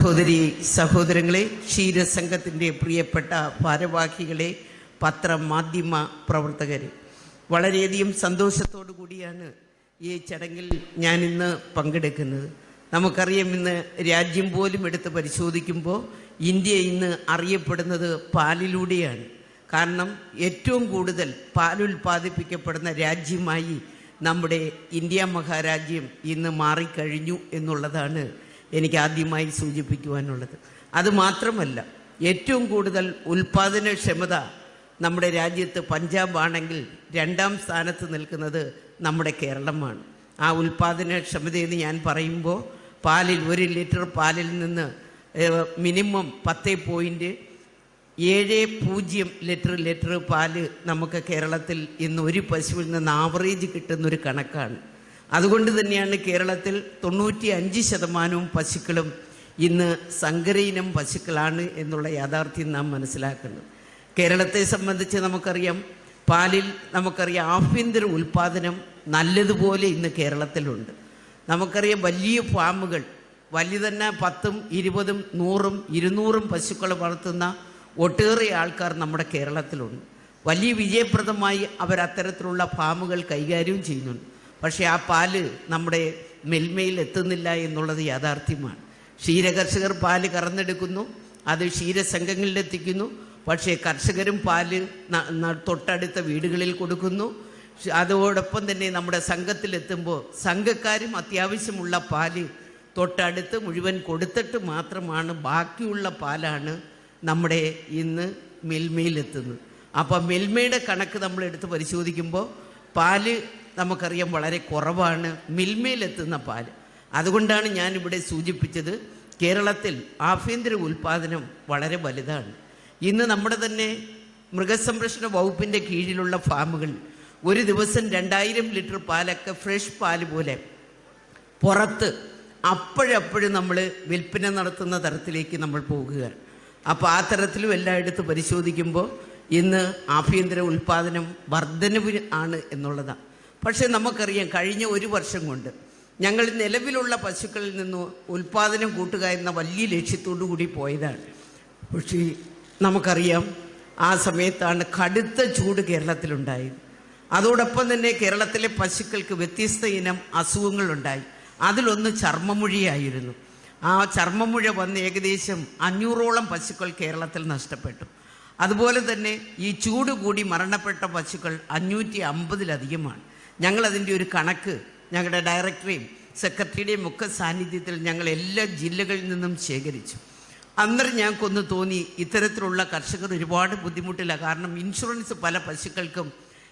സഹോദരി സഹോദരങ്ങളെ ക്ഷീരസംഘത്തിന്റെ പ്രിയപ്പെട്ട ഭാരവാഹികളെ പത്രമാധ്യമ പ്രവർത്തകരെ. വളരെയധികം സന്തോഷത്തോടു കൂടിയാണ് ഈ ചടങ്ങിൽ ഞാൻ ഇന്ന് പങ്കെടുക്കുന്നത്. നമുക്കറിയാം ഇന്ന് രാജ്യം പോലും എടുത്ത് പരിശോധിക്കുമ്പോൾ ഇന്ത്യ ഇന്ന് അറിയപ്പെടുന്നത് പാലിലൂടെയാണ്. കാരണം ഏറ്റവും കൂടുതൽ പാലുൽപാദിപ്പിക്കപ്പെടുന്ന രാജ്യമായി നമ്മുടെ ഇന്ത്യ മഹാരാജ്യം ഇന്ന് മാറിക്കഴിഞ്ഞു എന്നുള്ളതാണ് എനിക്ക് ആദ്യമായി സൂചിപ്പിക്കുവാനുള്ളത് അതുമാത്രമല്ല ഏറ്റവും കൂടുതൽ ഉൽപാദനക്ഷമത നമ്മുടെ രാജ്യത്ത് പഞ്ചാബ് ആണെങ്കിൽ രണ്ടാം സ്ഥാനത്ത് നിൽക്കുന്നത് നമ്മുടെ കേരളമാണ്. ആ ഉൽപാദനക്ഷമതയെന്ന് ഞാൻ പറയുമ്പോൾ പാലിൽ ഒരു ലിറ്റർ പാലിൽ നിന്ന് മിനിമം പത്ത് പോയിന്റ് ഏഴ് പൂജ്യം ലിറ്റർ ലിറ്റർ പാൽ നമുക്ക് കേരളത്തിൽ ഇന്ന് ഒരു പശുവിൽ നിന്ന് ആവറേജ് കിട്ടുന്നൊരു കണക്കാണ്. അതുകൊണ്ട് തന്നെയാണ് കേരളത്തിൽ തൊണ്ണൂറ്റി അഞ്ച് ശതമാനവും പശുക്കളും ഇന്ന് സങ്കരയിനം പശുക്കളാണ് എന്നുള്ള യാഥാർത്ഥ്യം നാം മനസ്സിലാക്കുന്നത്. കേരളത്തെ സംബന്ധിച്ച് നമുക്കറിയാം പാലിൽ നമുക്കറിയാം ആഭ്യന്തര ഉൽപ്പാദനം നല്ലതുപോലെ ഇന്ന് കേരളത്തിലുണ്ട്. നമുക്കറിയാം വലിയ ഫാമുകൾ വലിയ തന്നെ പത്തും ഇരുപതും നൂറും ഇരുന്നൂറും പശുക്കളെ വളർത്തുന്ന ഒട്ടേറെ ആൾക്കാർ നമ്മുടെ കേരളത്തിലുണ്ട്. വലിയ വിജയപ്രദമായി അവർ അത്തരത്തിലുള്ള ഫാമുകൾ കൈകാര്യം ചെയ്യുന്നുണ്ട്. പക്ഷേ ആ പാൽ നമ്മുടെ മെൽമയിൽ എത്തുന്നില്ല എന്നുള്ളത് യാഥാർത്ഥ്യമാണ്. ക്ഷീരകർഷകർ പാൽ കറന്നെടുക്കുന്നു അത് ക്ഷീരസംഘങ്ങളിൽ എത്തിക്കുന്നു. പക്ഷേ കർഷകരും പാൽ തൊട്ടടുത്ത വീടുകളിൽ കൊടുക്കുന്നു. അതോടൊപ്പം തന്നെ നമ്മുടെ സംഘത്തിലെത്തുമ്പോൾ സംഘക്കാരും അത്യാവശ്യമുള്ള പാൽ തൊട്ടടുത്ത് മുഴുവൻ കൊടുത്തിട്ട് മാത്രമാണ് ബാക്കിയുള്ള പാലാണ് നമ്മുടെ ഇന്ന് മിൽമയിലെത്തുന്നത്. അപ്പോൾ മിൽമയുടെ കണക്ക് നമ്മൾ എടുത്ത് പരിശോധിക്കുമ്പോൾ പാൽ നമുക്കറിയാം വളരെ കുറവാണ് മിൽമയിലെത്തുന്ന പാൽ അതുകൊണ്ടാണ് ഞാനിവിടെ സൂചിപ്പിച്ചത് കേരളത്തിൽ ആഭ്യന്തര ഉൽപ്പാദനം വളരെ വലുതാണ്. ഇന്ന് നമ്മുടെ തന്നെ മൃഗസംരക്ഷണ വകുപ്പിന്റെ കീഴിലുള്ള ഫാമുകൾ ഒരു ദിവസം രണ്ടായിരം ലിറ്റർ പാലൊക്കെ ഫ്രഷ് പാൽ പോലെ പുറത്ത് അപ്പോഴപ്പോഴും നമ്മൾ വിൽപ്പന നടത്തുന്ന തരത്തിലേക്ക് നമ്മൾ പോകുകയാണ്. അപ്പോൾ ആ തരത്തിലും എല്ലായിടത്തും പരിശോധിക്കുമ്പോൾ ഇന്ന് ആഭ്യന്തര ഉൽപ്പാദനം വർധനവ് ആണ് എന്നുള്ളതാണ് പക്ഷേ നമുക്കറിയാം കഴിഞ്ഞ ഒരു വർഷം കൊണ്ട് ഞങ്ങൾ നിലവിലുള്ള പശുക്കളിൽ നിന്ന് ഉൽപ്പാദനം കൂട്ടുക എന്ന വലിയ ലക്ഷ്യത്തോടു കൂടി പോയതാണ്. പക്ഷേ നമുക്കറിയാം ആ സമയത്താണ് കടുത്ത ചൂട് കേരളത്തിലുണ്ടായത്. അതോടൊപ്പം തന്നെ കേരളത്തിലെ പശുക്കൾക്ക് വ്യത്യസ്ത ഇനം അസുഖങ്ങളുണ്ടായി. അതിലൊന്ന് ചർമ്മമുഴിയായിരുന്നു. ആ ചർമ്മമുഴ വന്ന് ഏകദേശം അഞ്ഞൂറോളം പശുക്കൾ കേരളത്തിൽ നഷ്ടപ്പെട്ടു. അതുപോലെ തന്നെ ഈ ചൂട് കൂടി മരണപ്പെട്ട പശുക്കൾ അഞ്ഞൂറ്റി അമ്പതിലധികമാണ്. ഞങ്ങളതിന്റെ ഒരു കണക്ക് ഞങ്ങളുടെ ഡയറക്ടറെയും സെക്രട്ടറിയുടെയും ഒക്കെ സാന്നിധ്യത്തിൽ ഞങ്ങൾ എല്ലാ ജില്ലകളിൽ നിന്നും ശേഖരിച്ചു. അന്നേരം ഞങ്ങൾക്കൊന്ന് തോന്നി ഇത്തരത്തിലുള്ള കർഷകർ ഒരുപാട് ബുദ്ധിമുട്ടില്ല. കാരണം ഇൻഷുറൻസ് പല പശുക്കൾക്കും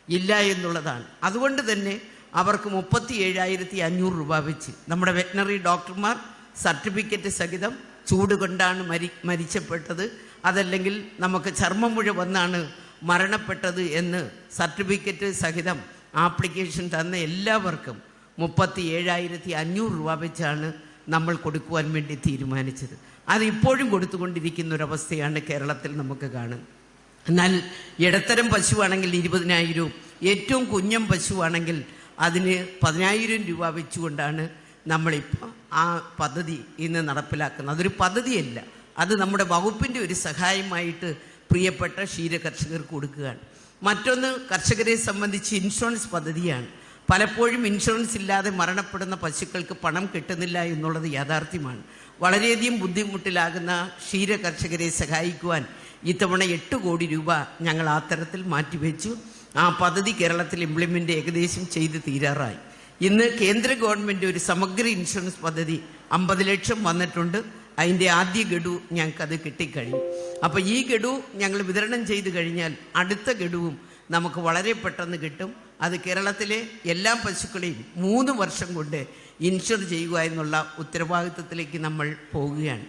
ഇല്ല എന്നുള്ളതാണ്. അതുകൊണ്ട് തന്നെ അവർക്ക് മുപ്പത്തി ഏഴായിരത്തി അഞ്ഞൂറ് രൂപ വെച്ച് നമ്മുടെ വെറ്റിനറി ഡോക്ടർമാർ സർട്ടിഫിക്കറ്റ് സഹിതം ചൂട് കൊണ്ടാണ് മരി മരിച്ചപ്പെട്ടത്. അതല്ലെങ്കിൽ നമുക്ക് ചർമ്മമുഴ വന്നാണ് മരണപ്പെട്ടത് എന്ന് സർട്ടിഫിക്കറ്റ് സഹിതം ആപ്ലിക്കേഷൻ തന്ന എല്ലാവർക്കും മുപ്പത്തി ഏഴായിരത്തി അഞ്ഞൂറ് രൂപ വെച്ചാണ് നമ്മൾ കൊടുക്കുവാൻ വേണ്ടി തീരുമാനിച്ചത്. അത് ഇപ്പോഴും കൊടുത്തുകൊണ്ടിരിക്കുന്ന ഒരവസ്ഥയാണ് കേരളത്തിൽ നമുക്ക് കാണുന്നത് എന്നാൽ ഇടത്തരം പശുവാണെങ്കിൽ ഇരുപതിനായിരവും ഏറ്റവും കുഞ്ഞം പശുവാണെങ്കിൽ അതിന് പതിനായിരം രൂപ വെച്ചുകൊണ്ടാണ് നമ്മളിപ്പോൾ ആ പദ്ധതി ഇന്ന് നടപ്പിലാക്കുന്നത്. അതൊരു പദ്ധതിയല്ല. അത് നമ്മുടെ വകുപ്പിന്റെ ഒരു സഹായമായിട്ട് പ്രിയപ്പെട്ട ക്ഷീര കർഷകർക്ക് കൊടുക്കുകയാണ്. മറ്റൊന്ന് കർഷകരെ സംബന്ധിച്ച് ഇൻഷുറൻസ് പദ്ധതിയാണ്. പലപ്പോഴും ഇൻഷുറൻസ് ഇല്ലാതെ മരണപ്പെടുന്ന പശുക്കൾക്ക് പണം കിട്ടുന്നില്ല എന്നുള്ളത് യാഥാർത്ഥ്യമാണ്. വളരെയധികം ബുദ്ധിമുട്ടിലാകുന്ന ക്ഷീര കർഷകരെ സഹായിക്കുവാൻ ഇത്തവണ എട്ട് കോടി രൂപ ഞങ്ങൾ ആ തരത്തിൽ മാറ്റിവെച്ചു. ആ പദ്ധതി കേരളത്തിൽ ഇംപ്ലിമെന്റ് ഏകദേശം ചെയ്ത് തീരാറായി. ഇന്ന് കേന്ദ്ര ഗവൺമെന്റ് ഒരു സമഗ്ര ഇൻഷുറൻസ് പദ്ധതി അമ്പത് ലക്ഷം വന്നിട്ടുണ്ട്. അതിന്റെ ആദ്യ ഗഡു ഞങ്ങൾക്കത് കിട്ടിക്കഴിഞ്ഞു. അപ്പോൾ ഈ ഗഡു ഞങ്ങൾ വിതരണം ചെയ്ത് കഴിഞ്ഞാൽ അടുത്ത ഗഡുവും നമുക്ക് വളരെ പെട്ടെന്ന് കിട്ടും. അത് കേരളത്തിലെ എല്ലാ പശുക്കളെയും മൂന്ന് വർഷം കൊണ്ട് ഇൻഷുർ ചെയ്യുക എന്നുള്ള ഉത്തരവാദിത്വത്തിലേക്ക് നമ്മൾ പോവുകയാണ്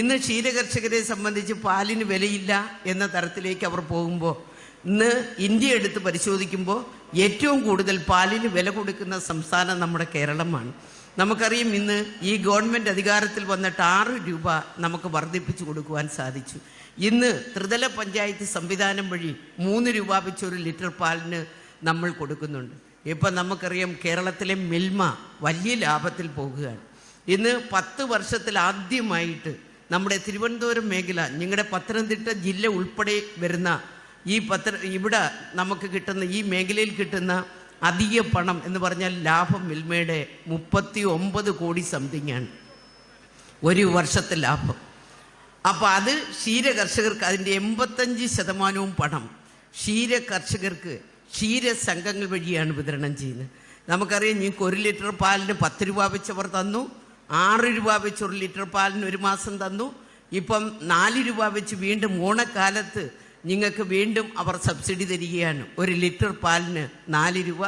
ഇന്ന് ക്ഷീരകർഷകരെ സംബന്ധിച്ച് പാലിന് വിലയില്ല എന്ന തരത്തിലേക്ക് അവർ പോകുമ്പോൾ ഇന്ന് ഇന്ത്യ എടുത്ത് പരിശോധിക്കുമ്പോൾ ഏറ്റവും കൂടുതൽ പാലിന് വില കൊടുക്കുന്ന സംസ്ഥാനം നമ്മുടെ കേരളമാണ്. നമുക്കറിയാം ഇന്ന് ഈ ഗവൺമെന്റ് അധികാരത്തിൽ വന്നിട്ട് ആറ് രൂപ നമുക്ക് വർദ്ധിപ്പിച്ചു കൊടുക്കുവാൻ സാധിച്ചു. ഇന്ന് ത്രിതല പഞ്ചായത്ത് സംവിധാനം വഴി മൂന്ന് രൂപ വെച്ച് ഒരു ലിറ്റർ പാലിന് നമ്മൾ കൊടുക്കുന്നുണ്ട്. ഇപ്പം നമുക്കറിയാം കേരളത്തിലെ മിൽമ വലിയ ലാഭത്തിൽ പോകുകയാണ്. ഇന്ന് പത്ത് വർഷത്തിൽ ആദ്യമായിട്ട് നമ്മുടെ തിരുവനന്തപുരം മേഖല നിങ്ങളുടെ പത്തനംതിട്ട ജില്ല ഉൾപ്പെടെ വരുന്ന ഈ പത്ര ഇവിടെ നമുക്ക് കിട്ടുന്ന ഈ മേഖലയിൽ കിട്ടുന്ന അധിക പണം എന്ന് പറഞ്ഞാൽ ലാഭം മിൽമയുടെ മുപ്പത്തി ഒമ്പത് കോടി സംതിങ്ങാണ് ഒരു വർഷത്തെ ലാഭം. അപ്പോൾ അത് ക്ഷീര കർഷകർക്ക് അതിന്റെ എൺപത്തഞ്ച് ശതമാനവും പണം. ക്ഷീര കർഷകർക്ക് ക്ഷീര സംഘങ്ങൾ വഴിയാണ് വിതരണം ചെയ്യുന്നത്. നമുക്കറിയാം നിങ്ങൾക്ക് ഒരു ലിറ്റർ പാലിന് പത്ത് രൂപ വെച്ചവർ തന്നു ആറ് രൂപ വെച്ച് ഒരു ലിറ്റർ പാലിന് ഒരു മാസം തന്നു. ഇപ്പം നാല് രൂപ വെച്ച് വീണ്ടും ഓണക്കാലത്ത് നിങ്ങൾക്ക് വീണ്ടും അവർ സബ്സിഡി തരികയാണ്. ഒരു ലിറ്റർ പാലിന് നാല് രൂപ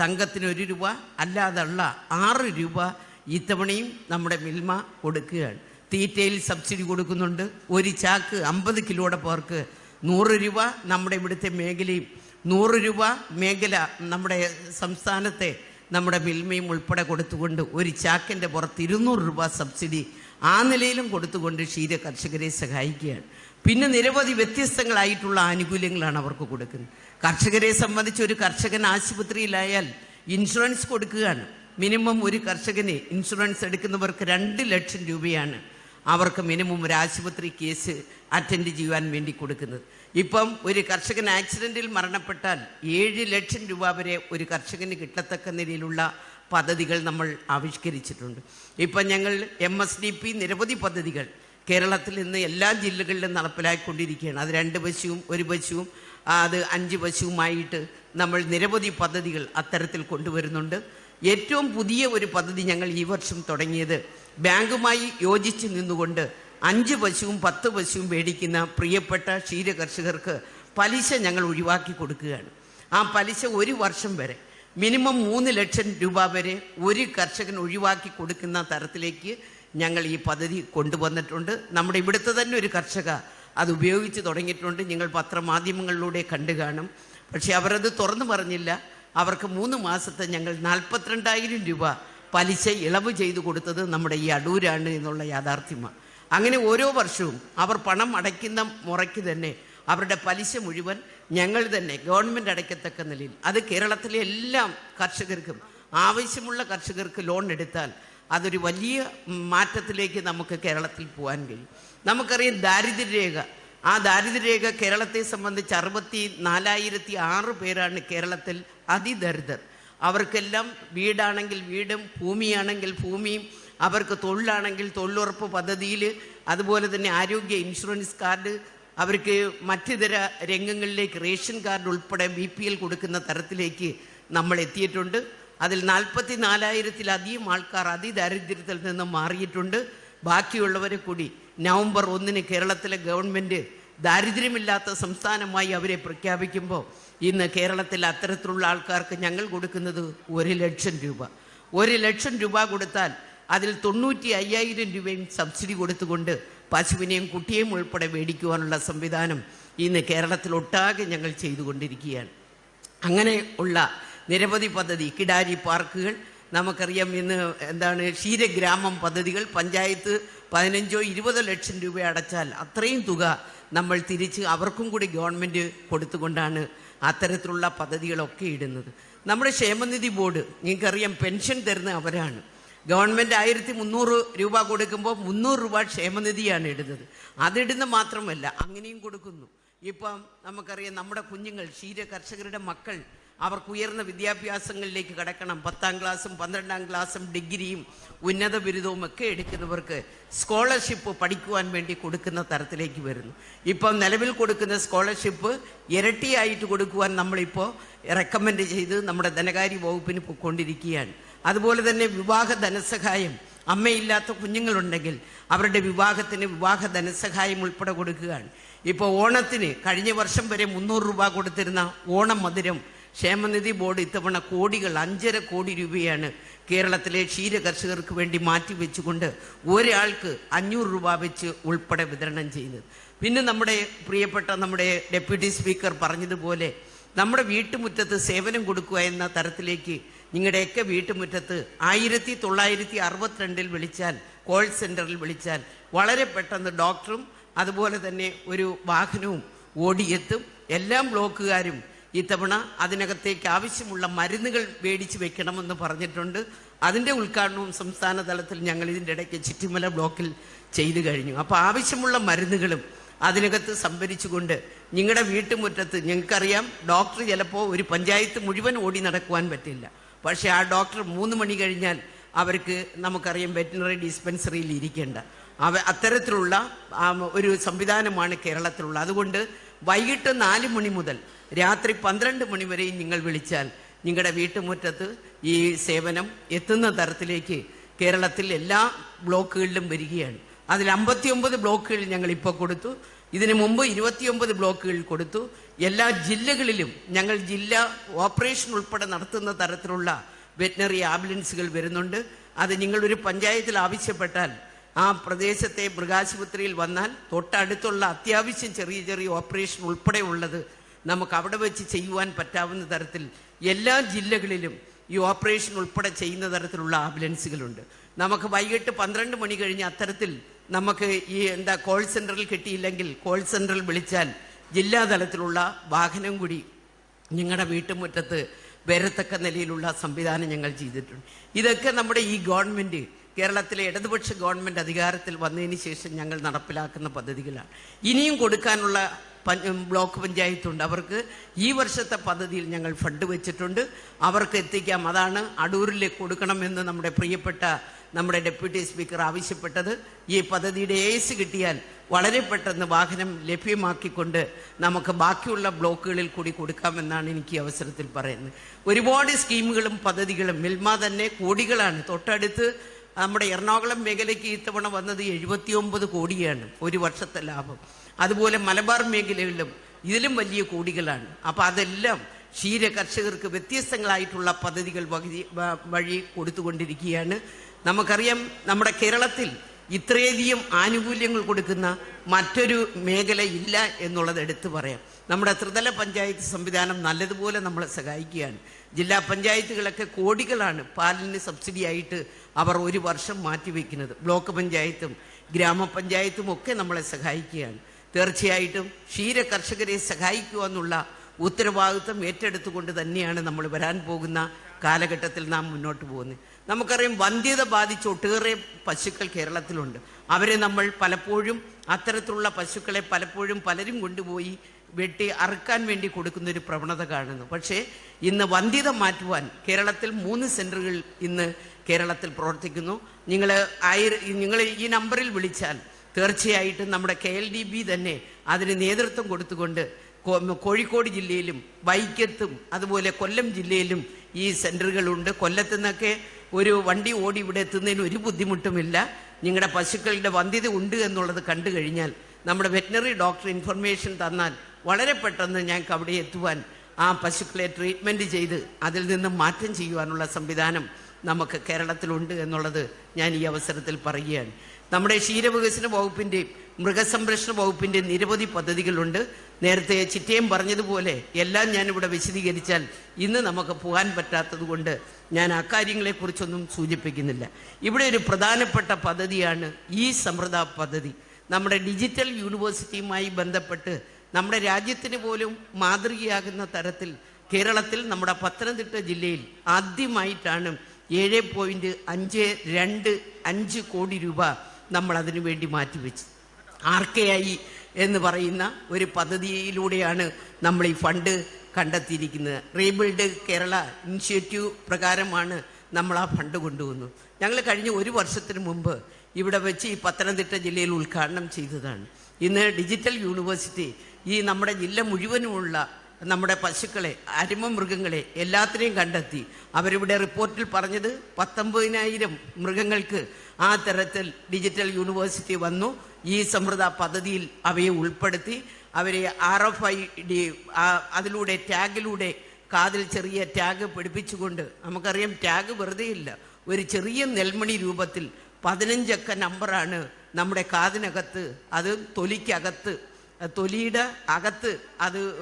സംഘത്തിന് ഒരു രൂപ അല്ലാതുള്ള ആറ് രൂപ ഇത്തവണയും നമ്മുടെ മിൽമ കൊടുക്കുകയാണ്. തീറ്റയിൽ സബ്സിഡി കൊടുക്കുന്നുണ്ട്. ഒരു ചാക്ക് അമ്പത് കിലോയുടെ പേർക്ക് നൂറ് രൂപ നമ്മുടെ ഇവിടുത്തെ മേഖലയും നൂറ് രൂപ മേഖല നമ്മുടെ സംസ്ഥാനത്തെ നമ്മുടെ മിൽമയും ഉൾപ്പെടെ കൊടുത്തുകൊണ്ട് ഒരു ചാക്കിന്റെ പുറത്ത് ഇരുന്നൂറ് രൂപ സബ്സിഡി ആ നിലയിലും കൊടുത്തുകൊണ്ട് ക്ഷീര കർഷകരെ സഹായിക്കുകയാണ്. പിന്നെ നിരവധി വ്യത്യസ്തങ്ങളായിട്ടുള്ള ആനുകൂല്യങ്ങളാണ് അവർക്ക് കൊടുക്കുന്നത്. കർഷകരെ സംബന്ധിച്ച് ഒരു കർഷകൻ ആശുപത്രിയിലായാൽ ഇൻഷുറൻസ് കൊടുക്കുകയാണ്. മിനിമം ഒരു കർഷകന് ഇൻഷുറൻസ് എടുക്കുന്നവർക്ക് രണ്ട് ലക്ഷം രൂപയാണ് അവർക്ക് മിനിമം ഒരു ആശുപത്രി കേസ് അറ്റൻഡ് ചെയ്യുവാൻ വേണ്ടി കൊടുക്കുന്നത്. ഇപ്പം ഒരു കർഷകൻ ആക്സിഡന്റിൽ മരണപ്പെട്ടാൽ ഏഴ് ലക്ഷം രൂപ വരെ ഒരു കർഷകന് കിട്ടത്തക്ക നിലയിലുള്ള പദ്ധതികൾ നമ്മൾ ആവിഷ്കരിച്ചിട്ടുണ്ട്. ഇപ്പം ഞങ്ങൾ എം എസ് ഡി പി നിരവധി പദ്ധതികൾ കേരളത്തിൽ നിന്ന് എല്ലാ ജില്ലകളിലും നടപ്പിലാക്കിക്കൊണ്ടിരിക്കുകയാണ് അത് രണ്ട് പശുവും ഒരു പശുവും അത് അഞ്ച് പശുവുമായിട്ട് നമ്മൾ നിരവധി പദ്ധതികൾ അത്തരത്തിൽ കൊണ്ടുവരുന്നുണ്ട്. ഏറ്റവും പുതിയ ഒരു പദ്ധതി ഞങ്ങൾ ഈ വർഷം തുടങ്ങിയത്. ബാങ്കുമായി യോജിച്ച് നിന്നുകൊണ്ട് അഞ്ച് പശുവും പത്ത് പശുവും മേടിക്കുന്ന പ്രിയപ്പെട്ട ക്ഷീര കർഷകർക്ക് പലിശ ഞങ്ങൾ ഒഴിവാക്കി കൊടുക്കുകയാണ്. ആ പലിശ ഒരു വർഷം വരെ മിനിമം മൂന്ന് ലക്ഷം രൂപ വരെ ഒരു കർഷകൻ ഒഴിവാക്കി കൊടുക്കുന്ന തരത്തിലേക്ക് ഞങ്ങൾ ഈ പദ്ധതി കൊണ്ടുവന്നിട്ടുണ്ട്. നമ്മുടെ ഇവിടുത്തെ തന്നെ ഒരു കർഷക അത് ഉപയോഗിച്ച് തുടങ്ങിയിട്ടുണ്ട്. നിങ്ങൾ പത്രമാധ്യമങ്ങളിലൂടെ കണ്ടു കാണും. പക്ഷേ അവരത് തുറന്നു പറഞ്ഞില്ല. അവർക്ക് മൂന്ന് മാസത്തെ ഞങ്ങൾ നാൽപ്പത്തിരണ്ടായിരം രൂപ പലിശ ഇളവ് ചെയ്തു കൊടുത്തത് നമ്മുടെ ഈ അടൂരാണ് എന്നുള്ള യാഥാർത്ഥ്യമാണ് അങ്ങനെ ഓരോ വർഷവും അവർ പണം അടയ്ക്കുന്ന മുറയ്ക്ക് തന്നെ അവരുടെ പലിശ മുഴുവൻ ഞങ്ങൾ തന്നെ ഗവൺമെന്റ് അടയ്ക്കത്തക്ക നിലയിൽ അത് കേരളത്തിലെ എല്ലാ കർഷകർക്കും ആവശ്യമുള്ള കർഷകർക്ക് ലോൺ എടുത്താൽ അതൊരു വലിയ മാറ്റത്തിലേക്ക് നമുക്ക് കേരളത്തിൽ പോകാൻ കഴിയും. നമുക്കറിയാം ദാരിദ്ര്യരേഖ ആ ദാരിദ്ര്യരേഖ കേരളത്തെ സംബന്ധിച്ച് അറുപത്തി നാലായിരത്തി ആറ് പേരാണ് കേരളത്തിൽ അതിദരിദ്രർ. അവർക്കെല്ലാം വീടാണെങ്കിൽ വീടും ഭൂമിയാണെങ്കിൽ ഭൂമിയും അവർക്ക് തൊഴിലാണെങ്കിൽ തൊഴിലുറപ്പ് പദ്ധതിയിൽ അതുപോലെ തന്നെ ആരോഗ്യ ഇൻഷുറൻസ് കാർഡ് അവർക്ക് മറ്റിതര രംഗങ്ങളിലേക്ക് റേഷൻ കാർഡ് ഉൾപ്പെടെ ബി പി എൽ കൊടുക്കുന്ന തരത്തിലേക്ക് നമ്മൾ എത്തിയിട്ടുണ്ട്. അതിൽ നാൽപ്പത്തി നാലായിരത്തിലധികം ആൾക്കാർ അതിദാരിദ്ര്യത്തിൽ നിന്ന് മാറിയിട്ടുണ്ട്. ബാക്കിയുള്ളവരെ കൂടി നവംബർ ഒന്നിന് കേരളത്തിലെ ഗവൺമെന്റ് ദാരിദ്ര്യമില്ലാത്ത സംസ്ഥാനമായി അവരെ പ്രഖ്യാപിക്കുമ്പോൾ ഇന്ന് കേരളത്തിൽ അത്തരത്തിലുള്ള ആൾക്കാർക്ക് ഞങ്ങൾ കൊടുക്കുന്നത് ഒരു ലക്ഷം രൂപ. ഒരു ലക്ഷം രൂപ കൊടുത്താൽ അതിൽ തൊണ്ണൂറ്റി അയ്യായിരം രൂപയും സബ്സിഡി കൊടുത്തുകൊണ്ട് പശുവിനെയും കുട്ടിയെയും ഉൾപ്പെടെ മേടിക്കുവാനുള്ള സംവിധാനം ഇന്ന് കേരളത്തിലൊട്ടാകെ ഞങ്ങൾ ചെയ്തുകൊണ്ടിരിക്കുകയാണ്. അങ്ങനെ ഉള്ള നിരവധി പദ്ധതി കിടാരി പാർക്കുകൾ നമുക്കറിയാം ഇന്ന് എന്താണ് ക്ഷീരഗ്രാമം പദ്ധതികൾ പഞ്ചായത്ത് പതിനഞ്ചോ ഇരുപതോ ലക്ഷം രൂപ അടച്ചാൽ അത്രയും തുക നമ്മൾ തിരിച്ച് അവർക്കും കൂടി ഗവൺമെന്റ് കൊടുത്തുകൊണ്ടാണ് അത്തരത്തിലുള്ള പദ്ധതികളൊക്കെ ഇടുന്നത്. നമ്മുടെ ക്ഷേമനിധി ബോർഡ് നിങ്ങൾക്കറിയാം പെൻഷൻ തരുന്ന അവരാണ്. ഗവൺമെന്റ് ആയിരത്തി മുന്നൂറ് രൂപ കൊടുക്കുമ്പോൾ മുന്നൂറ് രൂപ ക്ഷേമനിധിയാണ് ഇടുന്നത്. അതിടുന്ന മാത്രമല്ല അങ്ങനെയും കൊടുക്കുന്നു. ഇപ്പം നമുക്കറിയാം നമ്മുടെ കുഞ്ഞുങ്ങൾ ക്ഷീര കർഷകരുടെ മക്കൾ അവർക്ക് ഉയർന്ന വിദ്യാഭ്യാസങ്ങളിലേക്ക് കടക്കണം. പത്താം ക്ലാസ്സും പന്ത്രണ്ടാം ക്ലാസ്സും ഡിഗ്രിയും ഉന്നത ബിരുദവും ഒക്കെ എടുക്കുന്നവർക്ക് സ്കോളർഷിപ്പ് പഠിക്കുവാൻ വേണ്ടി കൊടുക്കുന്ന തരത്തിലേക്ക് വരുന്നു. ഇപ്പം നിലവിൽ കൊടുക്കുന്ന സ്കോളർഷിപ്പ് ഇരട്ടിയായിട്ട് കൊടുക്കുവാൻ നമ്മളിപ്പോൾ റെക്കമെൻഡ് ചെയ്ത് നമ്മുടെ ധനകാര്യ വകുപ്പിന് പൊയ്ക്കൊണ്ടിരിക്കുകയാണ്. അതുപോലെ തന്നെ വിവാഹ ധനസഹായം. അമ്മയില്ലാത്ത കുഞ്ഞുങ്ങളുണ്ടെങ്കിൽ അവരുടെ വിവാഹത്തിന് വിവാഹ ധനസഹായം ഉൾപ്പെടെ കൊടുക്കുകയാണ്. ഇപ്പോൾ ഓണത്തിന് കഴിഞ്ഞ വർഷം വരെ മുന്നൂറ് രൂപ കൊടുത്തിരുന്ന ഓണം മധുരം ക്ഷേമനിധി ബോർഡ് ഇത്തവണ കോടികൾ അഞ്ചര കോടി രൂപയാണ് കേരളത്തിലെ ക്ഷീര കർഷകർക്ക് വേണ്ടി മാറ്റി വെച്ചുകൊണ്ട് ഒരാൾക്ക് അഞ്ഞൂറ് രൂപ വെച്ച് ഉൾപ്പെടെ വിതരണം ചെയ്യുന്നത്. പിന്നെ നമ്മുടെ പ്രിയപ്പെട്ട നമ്മുടെ ഡെപ്യൂട്ടി സ്പീക്കർ പറഞ്ഞതുപോലെ നമ്മുടെ വീട്ടുമുറ്റത്ത് സേവനം കൊടുക്കുക എന്ന തരത്തിലേക്ക് നിങ്ങളുടെയൊക്കെ വീട്ടുമുറ്റത്ത് ആയിരത്തി തൊള്ളായിരത്തി അറുപത്തിരണ്ടിൽ വിളിച്ചാൽ കോൾ സെന്ററിൽ വിളിച്ചാൽ വളരെ പെട്ടെന്ന് ഡോക്ടറും അതുപോലെ തന്നെ ഒരു വാഹനവും ഓടിയെത്തും. എല്ലാ ബ്ലോക്കുകാരും ഇത്തവണ അതിനകത്തേക്ക് ആവശ്യമുള്ള മരുന്നുകൾ മേടിച്ച് വെക്കണമെന്ന് പറഞ്ഞിട്ടുണ്ട്. അതിന്റെ ഉദ്ഘാടനവും സംസ്ഥാന തലത്തിൽ ഞങ്ങൾ ഇതിന്റെ ഇടയ്ക്ക് ചിറ്റിമല ബ്ലോക്കിൽ ചെയ്തു കഴിഞ്ഞു. അപ്പോൾ ആവശ്യമുള്ള മരുന്നുകളും അതിനകത്ത് സംഭരിച്ചുകൊണ്ട് നിങ്ങളുടെ വീട്ടുമുറ്റത്ത് ഞങ്ങൾക്കറിയാം ഡോക്ടർ ചിലപ്പോൾ ഒരു പഞ്ചായത്ത് മുഴുവൻ ഓടി നടക്കുവാൻ പറ്റില്ല. പക്ഷേ ആ ഡോക്ടർ മൂന്ന് മണി കഴിഞ്ഞാൽ അവർക്ക് നമുക്കറിയാം വെറ്റിനറി ഡിസ്പെൻസറിയിൽ ഇരിക്കേണ്ട. അവ അത്തരത്തിലുള്ള ഒരു സംവിധാനമാണ് കേരളത്തിലുള്ളത്. അതുകൊണ്ട് വൈകിട്ട് നാല് മണി മുതൽ രാത്രി പന്ത്രണ്ട് മണി വരെയും നിങ്ങൾ വിളിച്ചാൽ നിങ്ങളുടെ വീട്ടുമുറ്റത്ത് ഈ സേവനം എത്തുന്ന തരത്തിലേക്ക് കേരളത്തിൽ എല്ലാ ബ്ലോക്കുകളിലും വരികയാണ്. അതിൽ അമ്പത്തിയൊമ്പത് ബ്ലോക്കുകളിൽ ഞങ്ങൾ ഇപ്പോൾ കൊടുത്തു. ഇതിനു മുമ്പ് ഇരുപത്തിയൊമ്പത് ബ്ലോക്കുകൾ കൊടുത്തു. എല്ലാ ജില്ലകളിലും ഞങ്ങൾ ജില്ലാ ഓപ്പറേഷൻ ഉൾപ്പെടെ നടത്തുന്ന തരത്തിലുള്ള വെറ്റിനറി ആംബുലൻസുകൾ വരുന്നുണ്ട്. അത് നിങ്ങളൊരു പഞ്ചായത്തിൽ ആവശ്യപ്പെട്ടാൽ ആ പ്രദേശത്തെ മൃഗാശുപത്രിയിൽ വന്നാൽ തൊട്ടടുത്തുള്ള അത്യാവശ്യം ചെറിയ ചെറിയ ഓപ്പറേഷൻ ഉൾപ്പെടെ ഉള്ളത് നമുക്ക് അവിടെ വെച്ച് ചെയ്യുവാൻ പറ്റാവുന്ന തരത്തിൽ എല്ലാ ജില്ലകളിലും ഈ ഓപ്പറേഷൻ ഉൾപ്പെടെ ചെയ്യുന്ന തരത്തിലുള്ള ആംബുലൻസുകളുണ്ട്. നമുക്ക് വൈകിട്ട് പന്ത്രണ്ട് മണി കഴിഞ്ഞ് അത്തരത്തിൽ നമുക്ക് ഈ എന്താ കോൾ സെന്ററിൽ കിട്ടിയില്ലെങ്കിൽ കോൾ സെന്ററിൽ വിളിച്ചാൽ ജില്ലാ തലത്തിലുള്ള വാഹനം കൂടി നിങ്ങളുടെ വീട്ടുമുറ്റത്ത് വരത്തക്ക നിലയിലുള്ള സംവിധാനം ഞങ്ങൾ ചെയ്തിട്ടുണ്ട്. ഇതൊക്കെ നമ്മുടെ ഈ ഗവൺമെന്റ് കേരളത്തിലെ ഇടതുപക്ഷ ഗവൺമെന്റ് അധികാരത്തിൽ വന്നതിന് ശേഷം ഞങ്ങൾ നടപ്പിലാക്കുന്ന പദ്ധതികളാണ്. ഇനിയും കൊടുക്കാനുള്ള ബ്ലോക്ക് പഞ്ചായത്തുണ്ട്. അവർക്ക് ഈ വർഷത്തെ പദ്ധതിയിൽ ഞങ്ങൾ ഫണ്ട് വെച്ചിട്ടുണ്ട്. അവർക്ക് എത്തിക്കാം. അതാണ് അടൂരിലേക്ക് കൊടുക്കണമെന്ന് നമ്മുടെ പ്രിയപ്പെട്ട നമ്മുടെ ഡെപ്യൂട്ടി സ്പീക്കർ ആവശ്യപ്പെട്ടത്. ഈ പദ്ധതിയുടെ ഏസ് കിട്ടിയാൽ വളരെ പെട്ടെന്ന് വാഹനം ലഭ്യമാക്കിക്കൊണ്ട് നമുക്ക് ബാക്കിയുള്ള ബ്ലോക്കുകളിൽ കൂടി കൊടുക്കാമെന്നാണ് എനിക്ക് അവസരത്തിൽ പറയുന്നത്. ഒരുപാട് സ്കീമുകളും പദ്ധതികളും മിൽമ തന്നെ കോടികളാണ്. തൊട്ടടുത്ത് നമ്മുടെ എറണാകുളം മേഖലയ്ക്ക് ഇത്തവണ വന്നത് എഴുപത്തിയൊമ്പത് കോടിയാണ്. ഒരു വർഷത്തെ ലാഭം. അതുപോലെ മലബാർ മേഖലകളിലും ഇതിലും വലിയ കൂടികളാണ്. അപ്പോൾ അതെല്ലാം ക്ഷീര കർഷകർക്ക് വ്യത്യസ്തങ്ങളായിട്ടുള്ള പദ്ധതികൾ വഴി കൊടുത്തുകൊണ്ടിരിക്കുകയാണ്. നമുക്കറിയാം നമ്മുടെ കേരളത്തിൽ ഇത്രയധികം ആനുകൂല്യങ്ങൾ കൊടുക്കുന്ന മറ്റൊരു മേഖല ഇല്ല എന്നുള്ളത് എടുത്തു പറയാം. നമ്മുടെ ത്രിതല പഞ്ചായത്ത് സംവിധാനം നല്ലതുപോലെ നമ്മളെ സഹായിക്കുകയാണ്. ജില്ലാ പഞ്ചായത്തുകളൊക്കെ കോടികളാണ് പാലിന് സബ്സിഡി ആയിട്ട് അവർ ഒരു വർഷം മാറ്റിവെക്കുന്നത്. ബ്ലോക്ക് പഞ്ചായത്തും ഗ്രാമപഞ്ചായത്തും ഒക്കെ നമ്മളെ സഹായിക്കുകയാണ്. തീർച്ചയായിട്ടും ക്ഷീര കർഷകരെ സഹായിക്കുക എന്നുള്ള ഉത്തരവാദിത്വം ഏറ്റെടുത്തുകൊണ്ട് തന്നെയാണ് നമ്മൾ വരാൻ പോകുന്ന കാലഘട്ടത്തിൽ നാം മുന്നോട്ട് പോകുന്നത്. നമുക്കറിയാം വന്ധ്യത ബാധിച്ച ഒട്ടേറെ പശുക്കൾ കേരളത്തിലുണ്ട്. അവരെ നമ്മൾ പലപ്പോഴും അത്തരത്തിലുള്ള പശുക്കളെ പലപ്പോഴും പലരും കൊണ്ടുപോയി വെട്ടി അറുക്കാൻ വേണ്ടി കൊടുക്കുന്ന ഒരു പ്രവണത കാണുന്നു. പക്ഷേ ഇന്ന് വന്ധ്യത മാറ്റുവാൻ കേരളത്തിൽ മൂന്ന് സെന്ററുകൾ ഇന്ന് കേരളത്തിൽ പ്രവർത്തിക്കുന്നു. നിങ്ങൾ ആയിര നിങ്ങൾ ഈ നമ്പറിൽ വിളിച്ചാൽ തീർച്ചയായിട്ടും നമ്മുടെ കെ എൽ ഡി ബി തന്നെ അതിന് നേതൃത്വം കൊടുത്തുകൊണ്ട് കോഴിക്കോട് ജില്ലയിലും വൈക്കത്തും അതുപോലെ കൊല്ലം ജില്ലയിലും ഈ സെന്ററുകളുണ്ട് കൊല്ലത്തു നിന്നൊക്കെ ഒരു വണ്ടി ഓടി ഇവിടെ എത്തുന്നതിന് ഒരു ബുദ്ധിമുട്ടുമില്ല. നിങ്ങളുടെ പശുക്കളുടെ വന്ധ്യത ഉണ്ട് എന്നുള്ളത് കണ്ടു കഴിഞ്ഞാൽ നമ്മുടെ വെറ്റിനറി ഡോക്ടർ ഇൻഫർമേഷൻ തന്നാൽ വളരെ പെട്ടെന്ന് ഞങ്ങൾക്ക് അവിടെ എത്തുവാൻ ആ പശുക്കളെ ട്രീറ്റ്മെന്റ് ചെയ്ത് അതിൽ നിന്ന് മാറ്റം ചെയ്യുവാനുള്ള സംവിധാനം നമുക്ക് കേരളത്തിലുണ്ട് എന്നുള്ളത് ഞാൻ ഈ അവസരത്തിൽ പറയുകയാണ്. നമ്മുടെ ക്ഷീരവികസന വകുപ്പിന്റെയും മൃഗസംരക്ഷണ വകുപ്പിന്റെയും നിരവധി പദ്ധതികളുണ്ട്. നേരത്തെ ചിറ്റയം പറഞ്ഞതുപോലെ എല്ലാം ഞാനിവിടെ വിശദീകരിച്ചാൽ ഇന്ന് നമുക്ക് പോകാൻ പറ്റാത്തത് കൊണ്ട് ഞാൻ അക്കാര്യങ്ങളെക്കുറിച്ചൊന്നും സൂചിപ്പിക്കുന്നില്ല. ഇവിടെ ഒരു പ്രധാനപ്പെട്ട പദ്ധതിയാണ് ഈ സമൃദ്ധ പദ്ധതി. നമ്മുടെ ഡിജിറ്റൽ യൂണിവേഴ്സിറ്റിയുമായി ബന്ധപ്പെട്ട് നമ്മുടെ രാജ്യത്തിന് പോലും മാതൃകയാകുന്ന തരത്തിൽ കേരളത്തിൽ നമ്മുടെ പത്തനംതിട്ട ജില്ലയിൽ ആദ്യമായിട്ടാണ് ഏഴ് പോയിന്റ് അഞ്ച് രണ്ട് അഞ്ച് കോടി രൂപ നമ്മൾ അതിനു വേണ്ടി മാറ്റിവെച്ചു. ആർ കെ ഐ എന്ന് പറയുന്ന ഒരു പദ്ധതിയിലൂടെയാണ് നമ്മൾ ഈ ഫണ്ട് കണ്ടെത്തിയിരിക്കുന്നത്. റീബിൽഡ് കേരള ഇനിഷ്യേറ്റീവ് പ്രകാരമാണ് നമ്മൾ ആ ഫണ്ട് കൊണ്ടുവന്നത്. ഞങ്ങൾ കഴിഞ്ഞ ഒരു വർഷത്തിന് മുമ്പ് ഇവിടെ വെച്ച് ഈ പത്തനംതിട്ട ജില്ലയിൽ ഉദ്ഘാടനം ചെയ്തതാണ്. ഇന്ന് ഡിജിറ്റൽ യൂണിവേഴ്സിറ്റി ഈ നമ്മുടെ ജില്ല മുഴുവനുമുള്ള നമ്മുടെ പശുക്കളെ അരിമ മൃഗങ്ങളെ എല്ലാത്തിനെയും കണ്ടെത്തി. അവരിവിടെ റിപ്പോർട്ടിൽ പറഞ്ഞത് പത്തൊമ്പതിനായിരം മൃഗങ്ങൾക്ക് ആ തരത്തിൽ ഡിജിറ്റൽ യൂണിവേഴ്സിറ്റി വന്നു. ഈ സമൃദ്ധ പദ്ധതിയിൽ അവയെ ഉൾപ്പെടുത്തി. അവരെ ആർ എഫ് ഐ ഡി അതിലൂടെ ടാഗിലൂടെ കാതിൽ ചെറിയ ടാഗ് പിടിപ്പിച്ചുകൊണ്ട് നമുക്കറിയാം ടാഗ് വെറുതെ ഇല്ല. ഒരു ചെറിയ നെൽമണി രൂപത്തിൽ പതിനഞ്ചക്ക നമ്പറാണ് നമ്മുടെ കാതിനകത്ത് അത് തൊലിക്കകത്ത് തൊലിയുടെ അകത്ത് അത്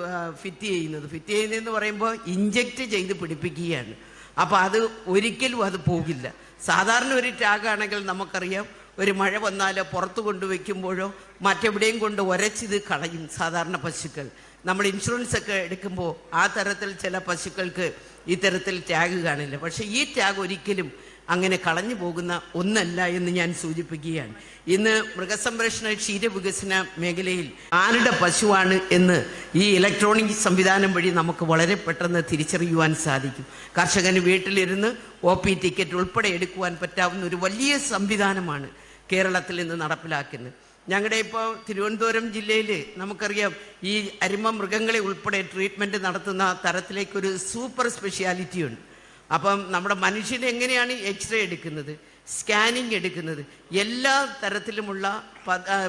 ഫിറ്റ് ചെയ്യുന്നത്. ഫിറ്റ് ചെയ്യുന്നതെന്ന് പറയുമ്പോൾ ഇഞ്ചക്റ്റ് ചെയ്ത് പിടിപ്പിക്കുകയാണ്. അപ്പോൾ അത് ഒരിക്കലും അത് പോകില്ല. സാധാരണ ഒരു ടാഗാണെങ്കിൽ നമുക്കറിയാം ഒരു മഴ വന്നാലോ പുറത്ത് കൊണ്ടുവയ്ക്കുമ്പോഴോ മറ്റെവിടെയും കൊണ്ട് ഒരച്ചിത് കളയും സാധാരണ പശുക്കൾ. നമ്മൾ ഇൻഷുറൻസ് ഒക്കെ എടുക്കുമ്പോൾ ആ തരത്തിൽ ചില പശുക്കൾക്ക് ഇത്തരത്തിൽ ടാഗ് കാണില്ല. പക്ഷേ ഈ ടാഗ് ഒരിക്കലും അങ്ങനെ കളഞ്ഞു പോകുന്ന ഒന്നല്ല എന്ന് ഞാൻ സൂചിപ്പിക്കുകയാണ്. ഇന്ന് മൃഗസംരക്ഷണ ക്ഷീരവികസന മേഖലയിൽ ആരുടെ പശുവാണ് എന്ന് ഈ ഇലക്ട്രോണിക് സംവിധാനം വഴി നമുക്ക് വളരെ പെട്ടെന്ന് തിരിച്ചറിയുവാൻ സാധിക്കും. കർഷകന് വീട്ടിലിരുന്ന് ഒ പി ടിക്കറ്റ് ഉൾപ്പെടെ എടുക്കുവാൻ പറ്റാവുന്ന ഒരു വലിയ സംവിധാനമാണ് കേരളത്തിൽ ഇന്ന് നടപ്പിലാക്കുന്നത്. ഞങ്ങളുടെ ഇപ്പോൾ തിരുവനന്തപുരം ജില്ലയിൽ നമുക്കറിയാം ഈ അരിമ മൃഗങ്ങളെ ഉൾപ്പെടെ ട്രീറ്റ്മെന്റ് നടത്തുന്ന തരത്തിലേക്കൊരു സൂപ്പർ സ്പെഷ്യാലിറ്റിയുണ്ട് അപ്പം നമ്മുടെ മനുഷ്യനെങ്ങനെയാണ് എക്സ്റേ എടുക്കുന്നത്? സ്കാനിങ് എടുക്കുന്നത്. എല്ലാ തരത്തിലുമുള്ള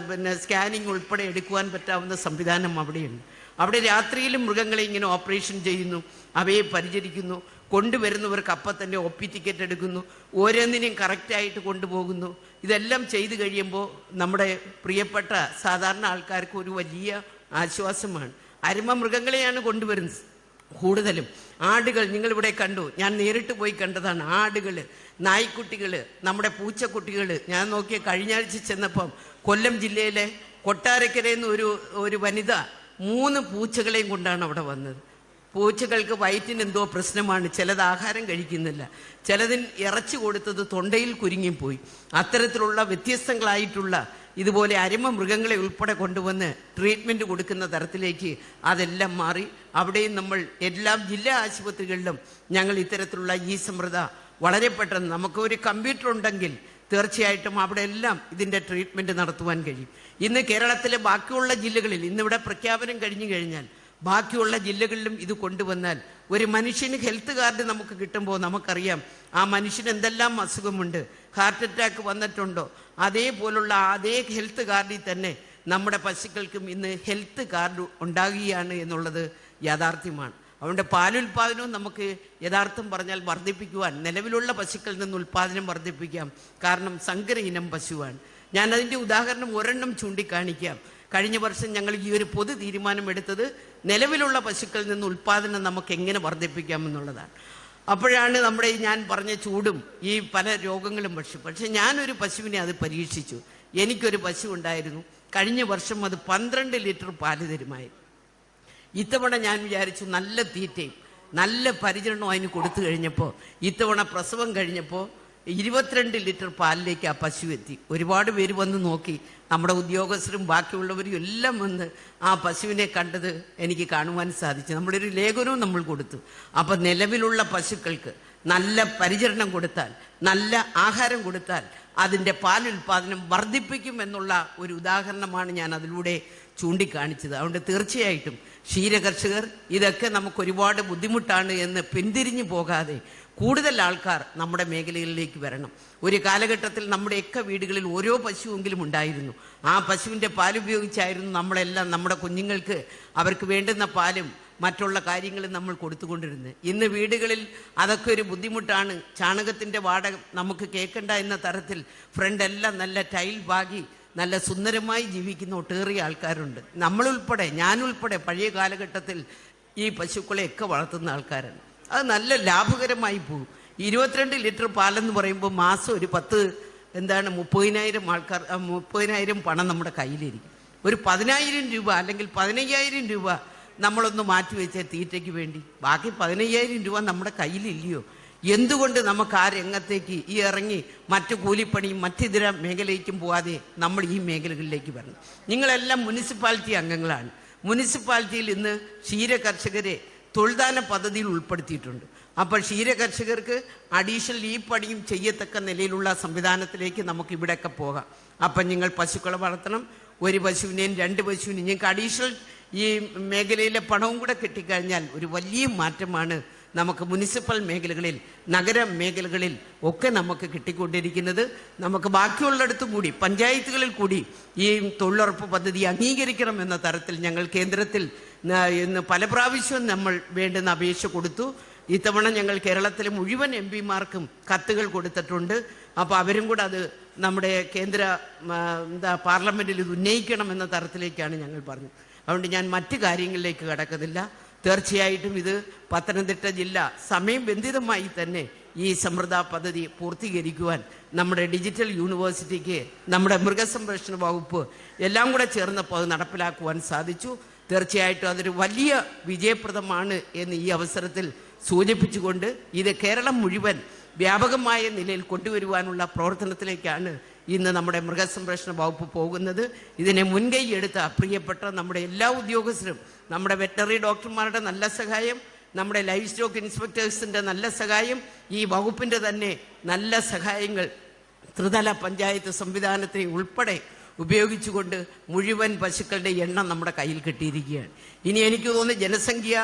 പിന്നെ സ്കാനിങ് ഉൾപ്പെടെ എടുക്കുവാൻ പറ്റാവുന്ന സംവിധാനം അവിടെയുണ്ട്. അവിടെ രാത്രിയിലും മൃഗങ്ങളെ ഇങ്ങനെ ഓപ്പറേഷൻ ചെയ്യുന്നു. അവയെ പരിചരിക്കുന്നു. കൊണ്ടുവരുന്നവർക്ക് അപ്പം തന്നെ ഒ പി ടിക്കറ്റ് എടുക്കുന്നു. ഓരോന്നിനെയും കറക്റ്റായിട്ട് കൊണ്ടുപോകുന്നു. ഇതെല്ലാം ചെയ്തു കഴിയുമ്പോൾ നമ്മുടെ പ്രിയപ്പെട്ട സാധാരണ ആൾക്കാർക്ക് ഒരു വലിയ ആശ്വാസമാണ്. അരുമ മൃഗങ്ങളെയാണ് കൊണ്ടുവരുന്നത്. കൂടുതലും. ആടുകൾ നിങ്ങളിവിടെ കണ്ടു. ഞാൻ നേരിട്ട് പോയി കണ്ടതാണ് ആടുകൾ നായ്ക്കുട്ടികൾ നമ്മുടെ പൂച്ചക്കുട്ടികൾ. ഞാൻ നോക്കിയ കഴിഞ്ഞ ആഴ്ച ചെന്നപ്പം കൊല്ലം ജില്ലയിലെ കൊട്ടാരക്കരയിൽ ഒരു ഒരു വനിത മൂന്ന് പൂച്ചകളെയും കൊണ്ടാണ് അവിടെ വന്നത്. പൂച്ചകൾക്ക് വയറ്റിന് എന്തോ പ്രശ്നമാണ്. ചിലത് ആഹാരം കഴിക്കുന്നില്ല. ചിലതിന് ഇറച്ചി കൊടുത്തത് തൊണ്ടയിൽ കുരുങ്ങിപ്പോയി അത്തരത്തിലുള്ള വ്യത്യസ്തങ്ങളായിട്ടുള്ള ഇതുപോലെ അരിമ മൃഗങ്ങളെ ഉൾപ്പെടെ കൊണ്ടുവന്ന് ട്രീറ്റ്മെന്റ് കൊടുക്കുന്ന തരത്തിലേക്ക് അതെല്ലാം മാറി. അവിടെയും നമ്മൾ എല്ലാ ജില്ലാ ആശുപത്രികളിലും ഞങ്ങൾ ഇത്തരത്തിലുള്ള ഈ സമൃദ്ധ വളരെ പെട്ടെന്ന് നമുക്കൊരു കമ്പ്യൂട്ടർ ഉണ്ടെങ്കിൽ തീർച്ചയായിട്ടും അവിടെ എല്ലാം ഇതിന്റെ ട്രീറ്റ്മെന്റ് നടത്തുവാൻ കഴിയും. ഇന്ന് കേരളത്തിലെ ബാക്കിയുള്ള ജില്ലകളിൽ ഇന്നിവിടെ പ്രഖ്യാപനം കഴിഞ്ഞു കഴിഞ്ഞാൽ ബാക്കിയുള്ള ജില്ലകളിലും ഇത് കൊണ്ടുവന്നാൽ ഒരു മനുഷ്യന് ഹെൽത്ത് കാർഡ് നമുക്ക് കിട്ടുമ്പോൾ നമുക്കറിയാം ആ മനുഷ്യന് എന്തെല്ലാം അസുഖമുണ്ട് ഹാർട്ട് അറ്റാക്ക് വന്നിട്ടുണ്ടോ? അതേപോലുള്ള അതേ ഹെൽത്ത് കാർഡിൽ തന്നെ നമ്മുടെ പശുക്കൾക്കും ഇന്ന് ഹെൽത്ത് കാർഡ് ഉണ്ടാകുകയാണ് എന്നുള്ളത് യാഥാർത്ഥ്യമാണ്. അതുകൊണ്ട് പാലുൽപാദനവും നമുക്ക് യഥാർത്ഥം പറഞ്ഞാൽ വർദ്ധിപ്പിക്കുവാൻ നിലവിലുള്ള പശുക്കളിൽ നിന്ന് ഉൽപാദനം വർദ്ധിപ്പിക്കാം. കാരണം സങ്കര ഇനം പശുവാണ്. ഞാൻ അതിന്റെ ഉദാഹരണം ഒരെണ്ണം ചൂണ്ടിക്കാണിക്കാം. കഴിഞ്ഞ വർഷം ഞങ്ങൾ ഈ ഒരു പൊതു തീരുമാനം എടുത്തത് നിലവിലുള്ള പശുക്കളിൽ നിന്ന് ഉൽപാദനം നമുക്ക് എങ്ങനെ വർദ്ധിപ്പിക്കാമെന്നുള്ളതാണ് അപ്പോഴാണ് നമ്മുടെ ഈ ഞാൻ പറഞ്ഞ ചൂടും ഈ പല രോഗങ്ങളും പക്ഷി പക്ഷെ ഞാനൊരു പശുവിനെ അത് പരീക്ഷിച്ചു. എനിക്കൊരു പശു ഉണ്ടായിരുന്നു കഴിഞ്ഞ വർഷം അത് പന്ത്രണ്ട് ലിറ്റർ പാൽ തരുമായി ഇത്തവണ ഞാൻ വിചാരിച്ചു നല്ല തീറ്റയും നല്ല പരിചരണവും അതിന് കൊടുത്തു കഴിഞ്ഞപ്പോൾ ഇത്തവണ പ്രസവം കഴിഞ്ഞപ്പോൾ ഇരുപത്തിരണ്ട് ലിറ്റർ പാലിലേക്ക് ആ പശു എത്തി. ഒരുപാട് പേര് വന്ന് നോക്കി. നമ്മുടെ ഉദ്യോഗസ്ഥരും ബാക്കിയുള്ളവരും എല്ലാം വന്ന് ആ പശുവിനെ കണ്ടത് എനിക്ക് കാണുവാൻ സാധിച്ചു. നമ്മുടെ ഒരു ലേഖനവും നമ്മൾ കൊടുത്തു. അപ്പം നിലവിലുള്ള പശുക്കൾക്ക് നല്ല പരിചരണം കൊടുത്താൽ നല്ല ആഹാരം കൊടുത്താൽ അതിന്റെ പാലുൽപാദനം വർദ്ധിപ്പിക്കും എന്നുള്ള ഒരു ഉദാഹരണമാണ് ഞാൻ അതിലൂടെ ചൂണ്ടിക്കാണിച്ചത്. അതുകൊണ്ട് തീർച്ചയായിട്ടും ക്ഷീരകർഷകർ ഇതൊക്കെ നമുക്ക് ഒരുപാട് ബുദ്ധിമുട്ടാണ് എന്ന് പിന്തിരിഞ്ഞു പോകാതെ കൂടുതൽ ആൾക്കാർ നമ്മുടെ മേഖലകളിലേക്ക് വരണം. ഒരു കാലഘട്ടത്തിൽ നമ്മുടെയൊക്കെ വീടുകളിൽ ഓരോ പശുവെങ്കിലും ഉണ്ടായിരുന്നു. ആ പശുവിന്റെ പാലുപയോഗിച്ചായിരുന്നു നമ്മളെല്ലാം നമ്മുടെ കുഞ്ഞുങ്ങൾക്ക് അവർക്ക് വേണ്ടുന്ന പാലും മറ്റുള്ള കാര്യങ്ങളും നമ്മൾ കൊടുത്തുകൊണ്ടിരുന്നത്. ഇന്ന് വീടുകളിൽ അതൊക്കെ ഒരു ബുദ്ധിമുട്ടാണ്. ചാണകത്തിന്റെ വാടക നമുക്ക് കേൾക്കണ്ട എന്ന തരത്തിൽ ഫ്രണ്ട് എല്ലാം നല്ല ടൈൽ പാകി നല്ല സുന്ദരമായി ജീവിക്കുന്ന ഒട്ടേറെ ആൾക്കാരുണ്ട്. നമ്മളുൾപ്പെടെ ഞാനുൾപ്പെടെ പഴയ കാലഘട്ടത്തിൽ ഈ പശുക്കളെയൊക്കെ വളർത്തുന്ന ആൾക്കാരാണ്. അത് നല്ല ലാഭകരമായി പോകും. ഇരുപത്തിരണ്ട് ലിറ്റർ പാലെന്ന് പറയുമ്പോൾ മാസം ഒരു പത്ത് എന്താണ് മുപ്പതിനായിരം ആൾക്കാർ മുപ്പതിനായിരം പണം നമ്മുടെ കയ്യിലിരിക്കും. ഒരു പതിനായിരം രൂപ അല്ലെങ്കിൽ പതിനയ്യായിരം രൂപ നമ്മളൊന്ന് മാറ്റിവെച്ച തീറ്റയ്ക്ക് വേണ്ടി. ബാക്കി പതിനയ്യായിരം രൂപ നമ്മുടെ കയ്യിലില്ലയോ? എന്തുകൊണ്ട് നമുക്ക് ആ രംഗത്തേക്ക് ഈ ഇറങ്ങി മറ്റു കൂലിപ്പണിയും മറ്റിതര മേഖലയ്ക്കും പോവാതെ നമ്മൾ ഈ മേഖലകളിലേക്ക് വരണം? നിങ്ങളെല്ലാം മുനിസിപ്പാലിറ്റി അംഗങ്ങളാണ്. മുനിസിപ്പാലിറ്റിയിൽ ഇന്ന് ക്ഷീര കർഷകരെ തൊഴിൽദാന പദ്ധതിയിൽ ഉൾപ്പെടുത്തിയിട്ടുണ്ട്. അപ്പോൾ ക്ഷീര കർഷകർക്ക് അഡീഷണൽ ഈ പണിയും ചെയ്യത്തക്ക നിലയിലുള്ള സംവിധാനത്തിലേക്ക് നമുക്ക് ഇവിടെയൊക്കെ പോകാം. അപ്പം നിങ്ങൾ പശുക്കളെ വളർത്തണം. ഒരു പശുവിനെയും രണ്ട് പശുവിനെയും നിങ്ങൾക്ക് അഡീഷണൽ ഈ മേഖലയിലെ പണവും കൂടെ കിട്ടിക്കഴിഞ്ഞാൽ ഒരു വലിയ മാറ്റമാണ് നമുക്ക് മുനിസിപ്പൽ മേഖലകളിൽ നഗര മേഖലകളിൽ ഒക്കെ നമുക്ക് കിട്ടിക്കൊണ്ടിരിക്കുന്നത്. നമുക്ക് ബാക്കിയുള്ളിടത്തും കൂടി പഞ്ചായത്തുകളിൽ കൂടി ഈ തൊഴിലുറപ്പ് പദ്ധതി അംഗീകരിക്കണം എന്ന തരത്തിൽ ഞങ്ങൾ കേന്ദ്രത്തിൽ ഇന്ന് പല പ്രാവശ്യവും നമ്മൾ വേണ്ടുന്ന അപേക്ഷ കൊടുത്തു. ഇത്തവണ ഞങ്ങൾ കേരളത്തിലെ മുഴുവൻ എം പിമാർക്കും കത്തുകൾ കൊടുത്തിട്ടുണ്ട്. അപ്പോൾ അവരും കൂടെ അത് നമ്മുടെ കേന്ദ്ര എന്താ പാർലമെന്റിൽ ഇത് ഉന്നയിക്കണം എന്ന തരത്തിലേക്കാണ് ഞങ്ങൾ പറഞ്ഞത്. അതുകൊണ്ട് ഞാൻ മറ്റ് കാര്യങ്ങളിലേക്ക് കടക്കുന്നില്ല. തീർച്ചയായിട്ടും ഇത് പത്തനംതിട്ട ജില്ല സമയം സമയബന്ധിതമായി തന്നെ ഈ സമൃദ്ധ പദ്ധതി പൂർത്തീകരിക്കുവാൻ നമ്മുടെ ഡിജിറ്റൽ യൂണിവേഴ്സിറ്റിക്ക് നമ്മുടെ മൃഗസംരക്ഷണ വകുപ്പ് എല്ലാം കൂടെ ചേർന്നപ്പോൾ അത് നടപ്പിലാക്കുവാൻ സാധിച്ചു. തീർച്ചയായിട്ടും അതൊരു വലിയ വിജയപ്രദമാണ് എന്ന് ഈ അവസരത്തിൽ സൂചിപ്പിച്ചുകൊണ്ട് ഇത് കേരളം മുഴുവൻ വ്യാപകമായ നിലയിൽ കൊണ്ടുവരുവാനുള്ള പ്രവർത്തനത്തിലേക്കാണ് ഇന്ന് നമ്മുടെ മൃഗസംരക്ഷണ വകുപ്പ് പോകുന്നത്. ഇതിനെ മുൻകൈ എടുത്ത പ്രിയപ്പെട്ട നമ്മുടെ എല്ലാ ഉദ്യോഗസ്ഥരും നമ്മുടെ വെറ്ററി ഡോക്ടർമാരുടെ നല്ല സഹായം നമ്മുടെ ലൈഫ് സ്റ്റോക്ക് ഇൻസ്പെക്ടേഴ്സിന്റെ നല്ല സഹായം ഈ വകുപ്പിന്റെ തന്നെ നല്ല സഹായങ്ങൾ ത്രിതല പഞ്ചായത്ത് സംവിധാനത്തെ ഉൾപ്പെടെ ഉപയോഗിച്ചുകൊണ്ട് മുഴുവൻ പശുക്കളുടെ എണ്ണം നമ്മുടെ കയ്യിൽ കിട്ടിയിരിക്കുകയാണ്. ഇനി എനിക്ക് തോന്നുന്നു ജനസംഖ്യ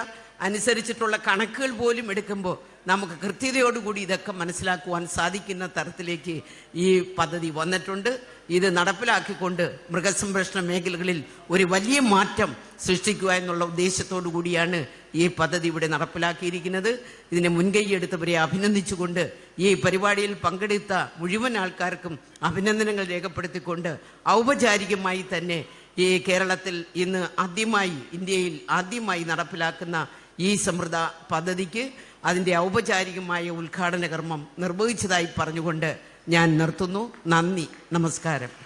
അനുസരിച്ചിട്ടുള്ള കണക്കുകൾ പോലും എടുക്കുമ്പോൾ നമുക്ക് കൃത്യതയോടുകൂടി ഇതൊക്കെ മനസ്സിലാക്കുവാൻ സാധിക്കുന്ന തരത്തിലേക്ക് ഈ പദ്ധതി വന്നിട്ടുണ്ട്. ഇത് നടപ്പിലാക്കിക്കൊണ്ട് മൃഗസംരക്ഷണ മേഖലകളിൽ ഒരു വലിയ മാറ്റം സൃഷ്ടിക്കുക എന്നുള്ള ഉദ്ദേശത്തോടു കൂടിയാണ് ഈ പദ്ധതി ഇവിടെ നടപ്പിലാക്കിയിരിക്കുന്നത്. ഇതിനെ മുൻകൈ എടുത്തവരെ അഭിനന്ദിച്ചുകൊണ്ട് ഈ പരിപാടിയിൽ പങ്കെടുത്ത മുഴുവൻ ആൾക്കാർക്കും അഭിനന്ദനങ്ങൾ രേഖപ്പെടുത്തിക്കൊണ്ട് ഔപചാരികമായി തന്നെ ഈ കേരളത്തിൽ ഇന്ന് ആദ്യമായി ഇന്ത്യയിൽ ആദ്യമായി നടപ്പിലാക്കുന്ന ഈ സമൃദ്ധ പദ്ധതിക്ക് അതിന്റെ ഔപചാരികമായ ഉദ്ഘാടന കർമ്മം നിർവഹിച്ചതായി പറഞ്ഞുകൊണ്ട് ഞാൻ നിർത്തുന്നു. നന്ദി. നമസ്കാരം.